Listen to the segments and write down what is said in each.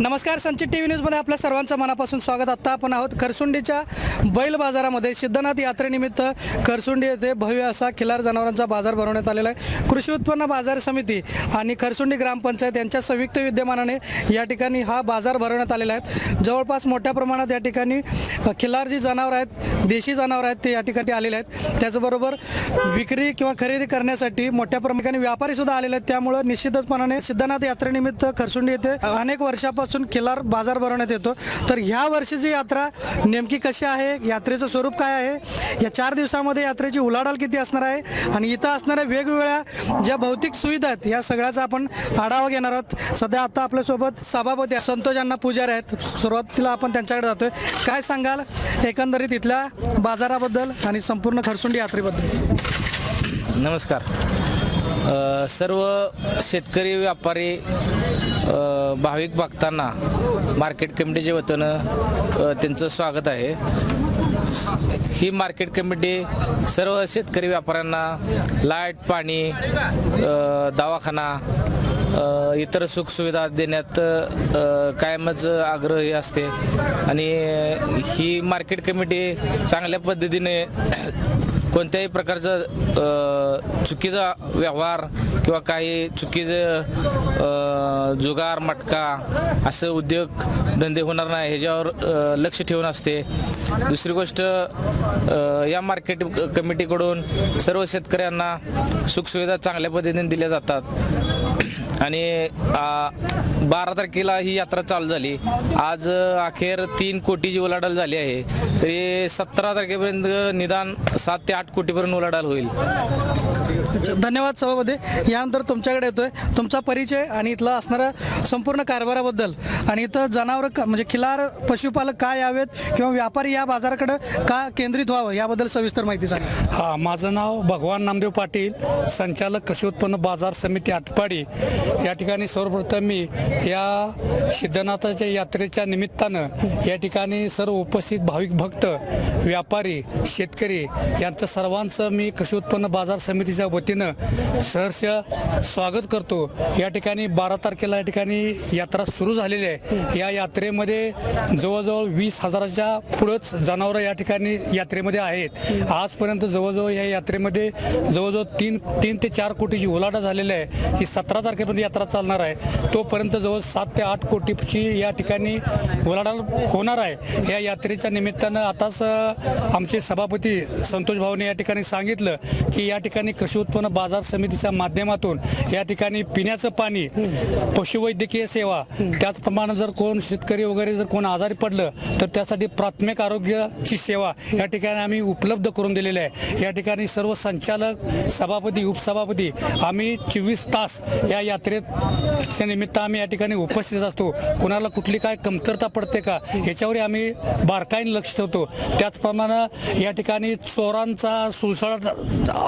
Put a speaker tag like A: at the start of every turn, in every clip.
A: नमस्कार संचित T V न्यूजमध्ये आपल्या सर्वांचं मनापासून स्वागत. आत्ता आपण आहोत खरसुंडीच्या बैल बाजारामध्ये सिद्धनाथ यात्रेनिमित्त खरसुंडी येथे भव्य असा खिलार जनावरांचा बाजार भरवण्यात आलेला आहे. कृषी उत्पन्न बाजार समिती आणि खरसुंडी ग्रामपंचायत यांच्या संयुक्त विद्यमानाने या ठिकाणी हा बाजार भरवण्यात आलेला आहे. जवळपास मोठ्या प्रमाणात या ठिकाणी खिलार जी जनावरं आहेत देशी जनावरं आहेत ते या ठिकाणी आलेले आहेत. त्याचबरोबर विक्री किंवा खरेदी करण्यासाठी मोठ्या प्रमाणात व्यापारीसुद्धा आलेले आहेत. त्यामुळं निश्चितचपणाने सिद्धनाथ यात्रेनिमित्त खरसुंडी येथे अनेक वर्षापासून किल्लार बाजार भरवण्यात येतो. तर ह्या वर्षीची यात्रा नेमकी कशी आहे? यात्रेचं स्वरूप काय आहे? या चार दिवसामध्ये यात्रेची उलाढाल किती असणार आहे? आणि इथं असणाऱ्या वेगवेगळ्या ज्या भौतिक सुविधा आहेत या सगळ्याचा आपण आढावा घेणार आहोत. सध्या आता आपल्यासोबत सभापती संतोष यांना पुजारी आहेत. सुरुवातीला आपण त्यांच्याकडे जातोय. काय सांगाल एकंदरीत इथल्या बाजाराबद्दल आणि संपूर्ण खरसुंडी यात्रेबद्दल?
B: नमस्कार. सर्व शेतकरी व्यापारी भाविक भक्तांना मार्केट कमिटीच्या वतीनं त्यांचं स्वागत आहे. ही मार्केट कमिटी सर्व शेतकरी व्यापाऱ्यांना लाइट पाणी दवाखाना इतर सुखसुविधा देण्यात कायमच आग्रही असते. आणि ही मार्केट कमिटी चांगल्या पद्धतीने कोणत्याही प्रकारचं चुकीचा व्यवहार किंवा काही चुकीचं जुगार मटका असं उद्योग धंदे होणार नाही ह्याच्यावर लक्ष ठेवून असते. दुसरी गोष्ट या मार्केट कमिटीकडून सर्व शेतकऱ्यांना सुखसुविधा चांगल्या पद्धतीने दिल्या जातात. आणि बारा तारखेला ही यात्रा चालू झाली. आज अखेर तीन कोटीची उलाढाल झाली आहे. तरी सतरा तारखेपर्यंत निदान सात ते आठ कोटीपर्यंत उलाढाल होईल.
A: धन्यवाद सभापती. यानंतर तुमच्याकडे येतोय. तुमचा परिचय आणि इथला असणारा संपूर्ण कारभाराबद्दल. आणि इथं जनावर म्हणजे खिलार पशुपालक का यावेत किंवा व्यापारी या बाजाराकडे का केंद्रित व्हावं याबद्दल सविस्तर माहिती सांगा.
C: हा माझं नाव भगवान नामदेव पाटील संचालक कृषी उत्पन्न बाजार समिती आटपाडी. या ठिकाणी सर्वप्रथम मी या सिद्धनाथाच्या यात्रेच्या निमित्तानं या ठिकाणी सर्व उपस्थित भाविक भक्त व्यापारी शेतकरी यांचं सर्वांचं मी कृषी उत्पन्न बाजार समितीच्या वतीनं सहर्ष स्वागत करतो. या ठिकाणी बारा तारखेला या ठिकाणी यात्रा सुरू झालेली आहे. या यात्रेमध्ये जवळजवळ वीस हजाराच्या पुढंच जनावरं या ठिकाणी यात्रेमध्ये आहेत. आजपर्यंत जवळ जवळजवळ या यात्रेमध्ये जवळजवळ तीन तीन ते चार कोटीची उलाटा झालेली आहे. ही सतरा तारखेपर्यंत यात्रा चालणार आहे. तोपर्यंत जवळ सात ते आठ कोटीची या ठिकाणी उलाढाल होणार आहे. या यात्रेच्या निमित्तानं आताच आमचे सभापती संतोष भाऊने या ठिकाणी सांगितलं की या ठिकाणी कृषी उत्पन्न बाजार समितीच्या माध्यमातून या ठिकाणी पिण्याचं पाणी पशुवैद्यकीय सेवा त्याचप्रमाणे जर कोण शेतकरी वगैरे जर कोण आजारी पडलं तर त्यासाठी प्राथमिक आरोग्याची सेवा या ठिकाणी आम्ही उपलब्ध करून दिलेली आहे. या ठिकाणी सर्व संचालक सभापती उपसभापती आम्ही चोवीस तास या यात्रेच्या निमित्त आम्ही या ठिकाणी उपस्थित असतो. कुणाला कुठली काय कमतरता पडते का याच्यावर आम्ही बारकाईने लक्ष ठेवतो. त्याचप्रमाणे या ठिकाणी चोरांचा सुळसळा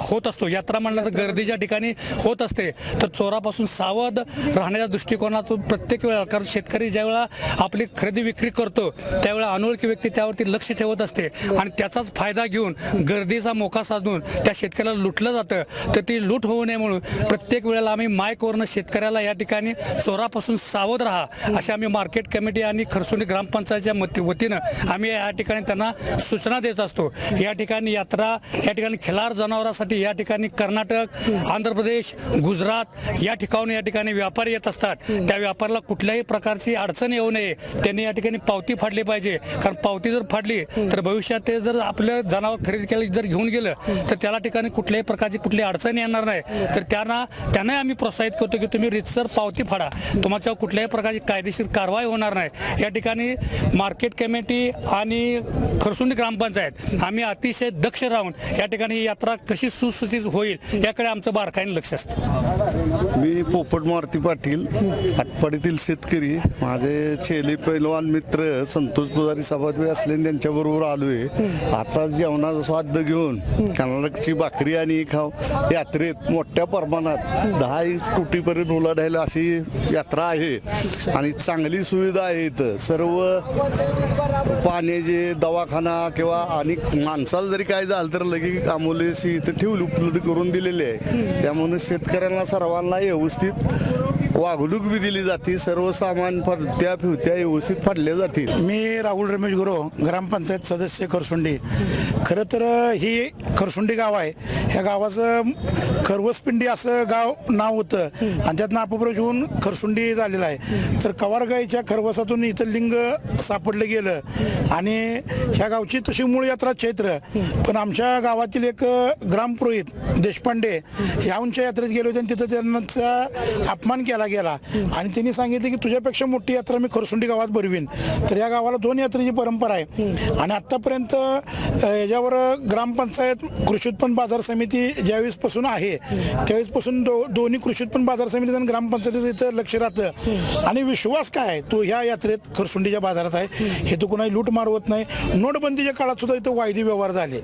C: होत असतो. यात्रा म्हणलं तर गर्दीच्या ठिकाणी होत असते तर चोरापासून सावध राहण्याच्या दृष्टिकोनातून प्रत्येक वेळा कारण शेतकरी ज्यावेळा आपली खरेदी विक्री करतो त्यावेळेला अनोळखी व्यक्ती त्यावरती लक्ष ठेवत असते. आणि त्याचाच फायदा घेऊन गर्दीचा मोका साधून त्या शेतकऱ्याला लुटलं जातं. तर ती लूट होऊ नये म्हणून प्रत्येक वेळेला आम्ही मायकवरनं शेतकऱ्याला या ठिकाणी चोरापासून सावध राहा अशा आम्ही मार्केट कमिटी आणि खरसुंडी ग्रामपंचायतच्या मती वतीनं आम्ही या ठिकाणी त्यांना सूचना देत असतो. या ठिकाणी यात्रा या ठिकाणी खिलार जनावरांसाठी या ठिकाणी कर्नाटक आंध्र प्रदेश गुजरात या ठिकाणी या ठिकाणी व्यापारी येत असतात. त्या व्यापाऱ्याला कुठल्याही प्रकारची अडचण येऊ नये. त्यांनी या ठिकाणी पावती फाडली पाहिजे. कारण पावती जर फाडली तर भविष्यात ते जर आपलं जनावर खरेदी केलं जर घेऊन गेलं तर त्याला ठिकाणी कुठल्याही प्रकारची कुठली अडचण येणार नाही. तर त्यांना त्यांनाही आम्ही प्रोत्साहित करतो की तुम्ही रितसर पावती फाडा. तुमच्यावर कुठल्याही प्रकारची कायदेशीर कारवाई होणार नाही. या ठिकाणी मार्केट कमिटी आणि खरसुंडी ग्रामपंचायत आम्ही अतिशय दक्ष राहून या ठिकाणी यात्रा कशी सुसूचित होईल याकडे आमचं बारकाईने लक्ष असतं.
D: मी पोपट मारुती पाटील आटपाडीतील शेतकरी. माझे छेले पैलवान मित्र संतोष पुजारी सभापती असले त्यांच्याबरोबर आलो आहे आता जेवणाचा स्वाद घेऊन कर्नाटकची भाकरी आणि खाव यात्रेत मोठ्या प्रमाणात दहा एक कोटीपर्यंत उलाढायला अशी यात्रा आहे. आणि चांगली सुविधा आहे इथं. सर्व पाण्याचे दवाखाना किंवा आणि माणसाला जरी काय झालं तर लगेच आंबुलन्स इथं ठेवली उपलब्ध करून दिलेली आहे. त्यामुळे शेतकऱ्यांना सर्वांना व्यवस्थित वागणूक बी दिली जाते सर्व सामान फरत्या फिरत्या व्यवस्थित फाडल्या जातील.
E: मी राहुल रमेश गुरु ग्रामपंचायत सदस्य खरसुंडी खरं तर ही खरसुंडी गाव आहे. ह्या गावाचं खरवसपिंडी असं गाव नाव होतं. आणि त्यातनं अपभ्रंश होऊन खरसुंडी झालेलं आहे. तर कवारगाईच्या खरवसातून इथं लिंग सापडलं गेलं. आणि ह्या गावची तशी मूळ यात्रा चैत्र पण आमच्या गावातील एक ग्रामपुरोहित देशपांडे ह्या उंच्या यात्रेत गेले होते आणि तिथं त्यांचा अपमान केला. गेला. आणि त्यांनी सांगितले की तुझ्यापेक्षा मोठी यात्रा मी खरसुंडी गावात भरवीन. तर या गावाला दोन यात्रेची परंपरा आहे. आणि आत्तापर्यंत याच्यावर ग्रामपंचायत कृषी उत्पन्न बाजार समिती ज्यावेळेसपासून आहे त्यावेळेसपासून दो दोन्ही कृषी उत्पन्न बाजार समिती आणि ग्रामपंचायतीचं इथं लक्ष राहतं. आणि विश्वास काय आहे? तो ह्या यात्रेत खरसुंडीच्या बाजारात आहे. हे तो कुणाही लूट मारवत होत नाही. नोटबंदीच्या काळात सुद्धा इथं वायदी व्यवहार झाले.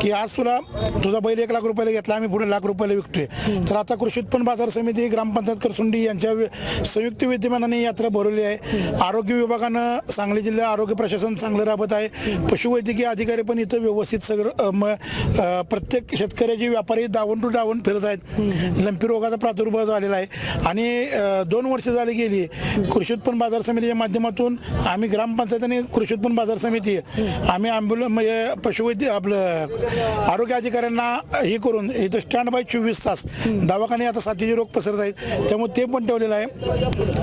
E: की आज तुला तुझा बैल एक लाख रुपयाला घेतला आम्ही पुढे लाख रुपयाला विकतोय. तर आता कृषी उत्पन्न बाजार समिती ग्रामपंचायत करसुंडी यांच्या वि- संयुक्त विद्यमानाने यात्रा भरवली आहे. आरोग्य विभागानं सांगली जिल्हा आरोग्य प्रशासन चांगलं राबत आहे. पशुवैद्यकीय अधिकारी पण इथं व्यवस्थित सगळं प्रत्येक शेतकऱ्याचे व्यापारी दावण टू दावण फिरत आहेत. लंपी रोगाचा प्रादुर्भाव झालेला आहे. आणि दोन वर्ष झाली गेली कृषी उत्पन्न बाजार समितीच्या माध्यमातून आम्ही ग्रामपंचायत आणि कृषी उत्पन्न बाजार समिती आम्ही ॲम्ब्युलन्स म्हणजे पशुवैद्य आपलं आरोग्य अधिकाऱ्यांना हे करून इथं स्टँड बाय चोवीस तास. दवाखाने आता साथीचे रोग पसरत आहेत. त्यामुळे ते पण ठेवलेला आहे.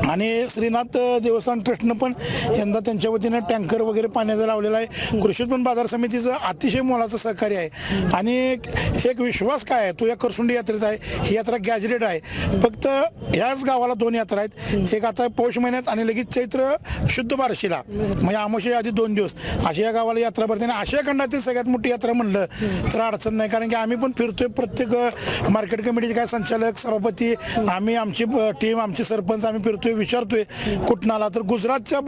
E: आणि श्रीनाथ देवस्थान ट्रस्टनं पण यंदा त्यांच्या वतीनं टँकर वगैरे पाण्याचा लावलेला आहे. कृषी उत्पन्न बाजार समितीचं अतिशय मोलाचं सहकार्य आहे. आणि एक- एक विश्वास काय आहे? तो या करसुंडी यात्रेत आहे ही यात्रा गॅजरेट आहे. फक्त ह्याच गावाला दोन यात्रा आहेत. एक आता पौष महिन्यात आणि लगेच चैत्र शुद्ध बारशीला. म्हणजे आमोशे आधी दोन दिवस. आशिया या गावाला यात्रा भरते आणि आशिया खंडातील सगळ्यात मोठी यात्रा म्हणलं तर अडचण नाही. कारण की आम्ही पण फिरतोय. प्रत्येक मार्केट कमिटीचे काय संचालक सभापती आम्ही आमची टीम आमचे सरपंच आम्ही फिरतोय विचारतोय कुठं आला तर गुजरातच्या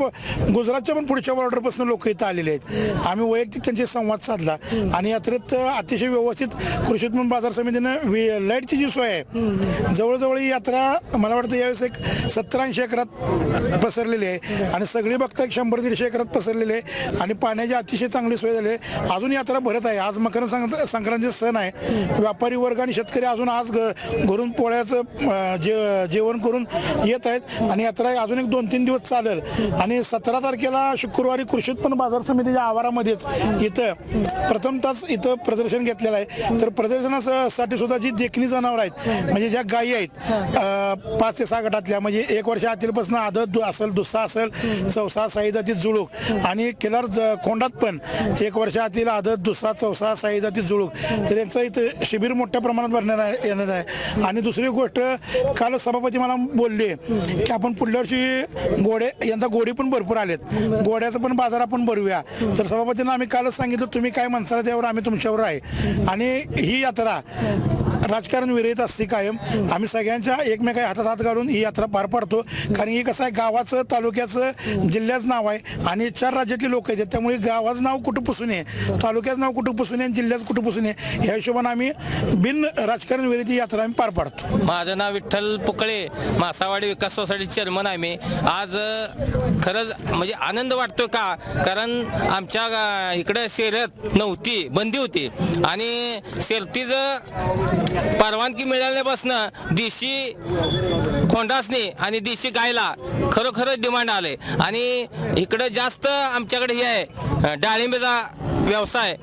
E: गुजरातच्या पण पुढच्या बॉर्डरपासून लोक इथं आलेले आहेत. आम्ही वैयक्तिक त्यांचे संवाद साधला आणि यात्रेत अतिशय व्यवस्थित कृषी उत्पन्न बाजार समितीनं वि- लाईटची जी सोय आहे जवळजवळ ही यात्रा मला वाटतं यावेळेस एक सत्तरऐंशी एकरात पसरलेली आहे आणि सगळी बघता एक शंभर दीडशे एकरात पसरलेली आहे आणि पाण्याची अतिशय चांगली सोय झाली आहे. अजून यात्रा भरत आहे. आज मकर संक्रांत संक्रांतीचा सण आहे. व्यापारी वर्ग आणि शेतकरी अजून आज घरून पोळ्याचं जे जेवण करून येत आहेत आणि यात्रा अजून एक दोन तीन दिवस चालेल. आणि सतरा तारखेला शुक्रवारी कृषी उत्पन्न बाजार समितीच्या आवारामध्येच इथं प्रथमतच इथं प्रदर्शन घेतलेलं आहे. तर प्रदर्शनासाठी सुद्धा जी देखणी जनावर आहेत म्हणजे ज्या गायी आहेत पाच ते सहा गटातल्या म्हणजे एक वर्ष आतीलपासून आदत दु- असेल दुसरा असेल चौसा साईदाती जुळूक आणि केलार ज- खोंडात पण एक वर्ष आतील आदत दुसरा चौसा साईदाती जुळूक. तर यांचं इथं शिबिर मोठ्या प्रमाणात भरणार येणार आहे. आणि दुसरी गोष्ट काल सभापती मला बोलले की आपण पुढल्या वर्षी गोडे यंदा गोडी पण भरपूर आलेत. गोड्याचा पण बाजार आपण भरूया. तर सभापतींना आम्ही कालच सांगितलं तुम्ही काय म्हणसाल त्यावर आम्ही तुमच्यावर आहे. आणि ही यात्रा राजकारण विरहित असते कायम. आम्ही सगळ्यांच्या एकमेका हातात हात घालून ही यात्रा पार पाडतो. कारण ही कसं आहे गावाचं तालुक्याचं जिल्ह्याचं नाव आहे आणि चार राज्यातले लोक आहेत. त्यामुळे गावाचं नाव कुठं पुसून नये तालुक्याचं नाव कुठं पुसून आहे आणि जिल्ह्याचं कुठं पुसू नये ह्या हिशोबाने आम्ही बिन राजकारण विरहित ही यात्रा आम्ही पार पाडतो.
F: माझं नाव विठ्ठल पुकळे मासावाडी विकास सोसायटी चेअरमन आहे मी. आज खरंच म्हणजे आनंद वाटतो का? कारण आमच्या गा- इकडं शर्यत नव्हती बंदी होती. आणि शर्तीचं परवानगी मिळाल्यापासनं देशी खोंडासनी आणि देशी गायला खरोखरच डिमांड आले आणि इकडं जास्त आमच्याकडे हे आहे डाळिंबीचा व्यवसाय.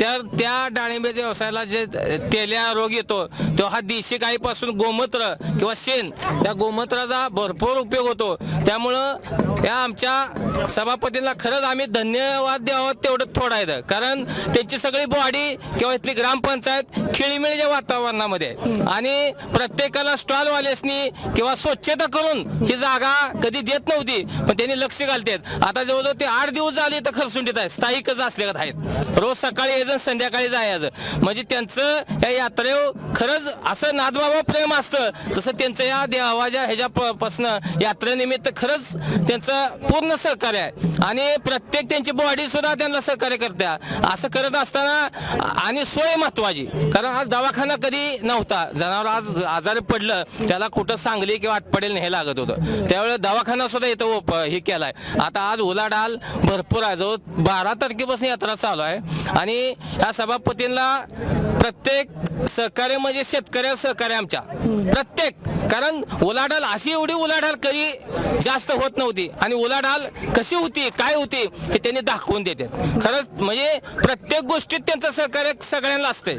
F: तर त्या डाळिंब्याच्या व्यवसायाला जे तेल्या रोग येतो तो हा देशी गाईपासून गोमूत्र किंवा शेण त्या गोमूत्राचा भरपूर उपयोग होतो. त्यामुळं या आमच्या सभापतींना खरंच आम्ही धन्यवाद द्यावं तेवढं थोडं आहे. कारण त्यांची सगळी बॉडी किंवा इथली ग्रामपंचायत खेळीमेळीच्या वातावरणामध्ये. आणि प्रत्येकाला स्टॉलवाल्यासनी किंवा स्वच्छता करून ही जागा कधी देत नव्हती पण त्यांनी लक्ष घालतात. आता जवळजवळ ते आठ दिवस झाले तर खरसुंडीत आहे. स्थायिकच असल्यागत आहेत. रोज सकाळी यायचं संध्याकाळी जायचं. म्हणजे त्यांचं या यात्रेव खरंच असं नादबाबा प्रेम असतं. जसं त्यांचं या देवाच्या ह्याच्या यात्रेनिमित्त खरंच त्यांचं पूर्ण सहकार्य आहे. आणि प्रत्येक त्यांची बॉडी सुद्धा त्यांना सहकार्य करते असं करत असताना आणि सोय महत्वाची. कारण आज दवाखाना कधी नव्हता. जनावर आज आजारी पडलं त्याला कुठं सांगली किंवा आटपडेल हे लागत होतं. त्यावेळेस दवाखाना सुद्धा इथं ओप- हे केलाय. आता आज उलाढाल भरपूर आहे. जो बारा तारखेपासून यात्रा चालू आहे. आणि या सभापतींना प्रत्येक सहकार्य म्हणजे शेतकऱ्या सहकार्य आमच्या. प्रत्येक. कारण उलाढाल अशी एवढी उलाढाल कधी जास्त होत नव्हती. आणि उलाढाल कशी होती काय होती हे त्यांनी दाखवून देते. खरंच म्हणजे प्रत्येक गोष्टीत त्यांचं सहकार्य सगळ्यांना असते.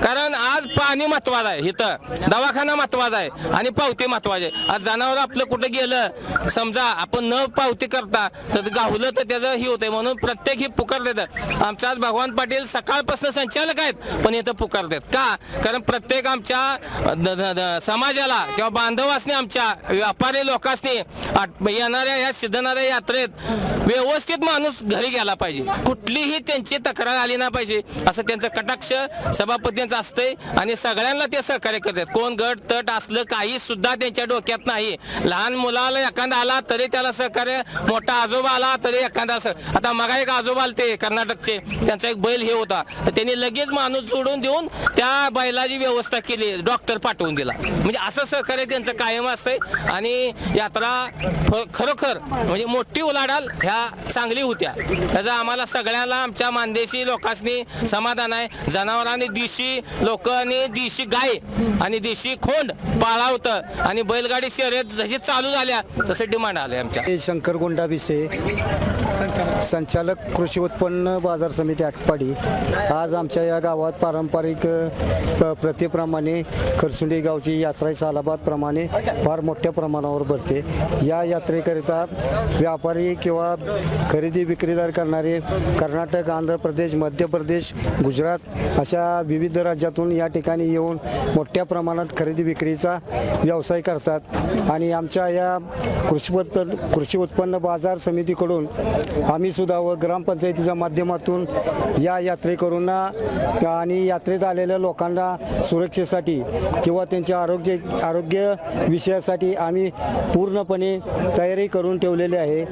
F: कारण आज पाणी महत्वाचं आहे. इथं दवाखाना महत्त्वाचा आहे. आणि पावती महत्वाची आहे. आज जनावर आपलं कुठं गेलं समजा आपण न पावती करता तर गावलं तर त्याचं ही होतंय. म्हणून प्रत्येक ही पुकार देतात आमचा आज भगवान पाटील सकाळपासून संचालक आहेत. पण इथं पुकार देत का? कारण प्रत्येक आमच्या द- समाजाला किंवा बांधवासनी आमच्या व्यापारी लोकांनी येणाऱ्या या सिद्धनाऱ्या यात्रेत व्यवस्थित माणूस घरी गेला पाहिजे. कुठलीही त्यांची तक्रार आली ना पाहिजे. असं त्यांचं कटाक्ष सभापतींचं असतंय आणि सगळ्यांना ते सहकार्य करतात. कोण गट तट असलं काही सुद्धा त्यांच्या डोक्यात नाही. लहान मुलाला एखादा आला तरी त्याला सहकार्य मोठा आजोबा आला तरी एखादा असं. आता मगा एक आजोबा आलते कर्नाटकचे. त्यांचा एक बैल हे होता. तर त्यांनी लगेच माणूस जोडून देऊन त्या बैलाची व्यवस्था केली डॉक्टर पाठवून दिला. म्हणजे असं सहकार्य त्यांचं कायम असतंय आणि यात्रा खरोखर म्हणजे मोठी उलाढाल ह्या चांगली होत्या. त्याचा आम्हाला सगळ्याला आमच्या मानदेशी लोकांनी समाधान आहे. जनावरांनी देशी लोकांनी देशी गाय आणि देशी खोंड पाळा होतं आणि बैलगाडी शर्यत जशी चालू झाल्या तसं डिमांड आले आमच्या.
G: शंकर गोंडा भिसे संचालक कृषी उत्पन्न बाजार समिती आटपाडी. आज आमच्या या गावात पारंपरिक पारंपरिक प- प्रथेप्रमाणे खरसुंडी गावची यात्रा सालाबादप्रमाणे फार मोठ्या प्रमाणावर भरते. या यात्रेकरिता व्यापारी किंवा खरेदी विक्रीदार करणारे कर्नाटक आंध्र प्रदेश मध्य प्रदेश गुजरात अशा विविध राज्यातून या ठिकाणी येऊन मोठ्या प्रमाणात खरेदी विक्रीचा व्यवसाय करतात. आणि आमच्या या कृषी उत्पन्न कृषी उत्पन्न बाजार समितीकडून आम्हीसुद्धा व ग्रामपंचायतीच्या माध्यमातून या यात्रेकरूंना आणि या यात्रेत आलेल्या लोकांना सुरक्षेसाठी किंवा त्यांच्या आरोग्य आरोग्य विषयासाठी आम्ही पूर्णपणे तयारी करून ठेवलेली आहे.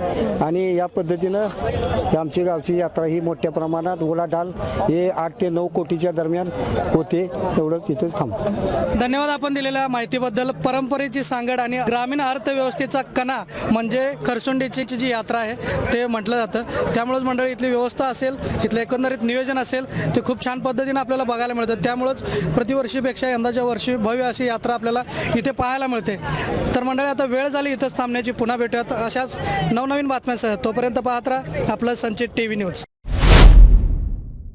G: आणि या पद्धतीनं आमची गावची यात्रा ही मोठ्या प्रमाणात उलाढाल हे आठ ते नऊ कोटीच्या दरम्यान होते. एवढंच इथेच थांबतो.
A: धन्यवाद आपण दिलेल्या माहितीबद्दल. परंपरेची सांगड आणि ग्रामीण अर्थव्यवस्थेचा कणा म्हणजे खरसुंडीची जी यात्रा आहे ते म्हटलं जातं. त्यामुळेच मंडळी इथली व्यवस्था असेल इथलं एकंदरीत नियोजन असेल ते खूप छान पद्धतीनं आपल्याला बघायला मिळतं. त्यामुळंच प्रतिवर्षीपेक्षा यंदाच्या वर्षी भव्य अशी यात्रा आपल्याला इथे पाहायला मिळते. तर मंडळी आता वेळ झाली इथंच थांबण्याची. पुन्हा भेटूयात. अशाच नवनवीन बातम्यांसह तोपर्यंत पाहत राहा आपलं संचित टी व्ही न्यूज.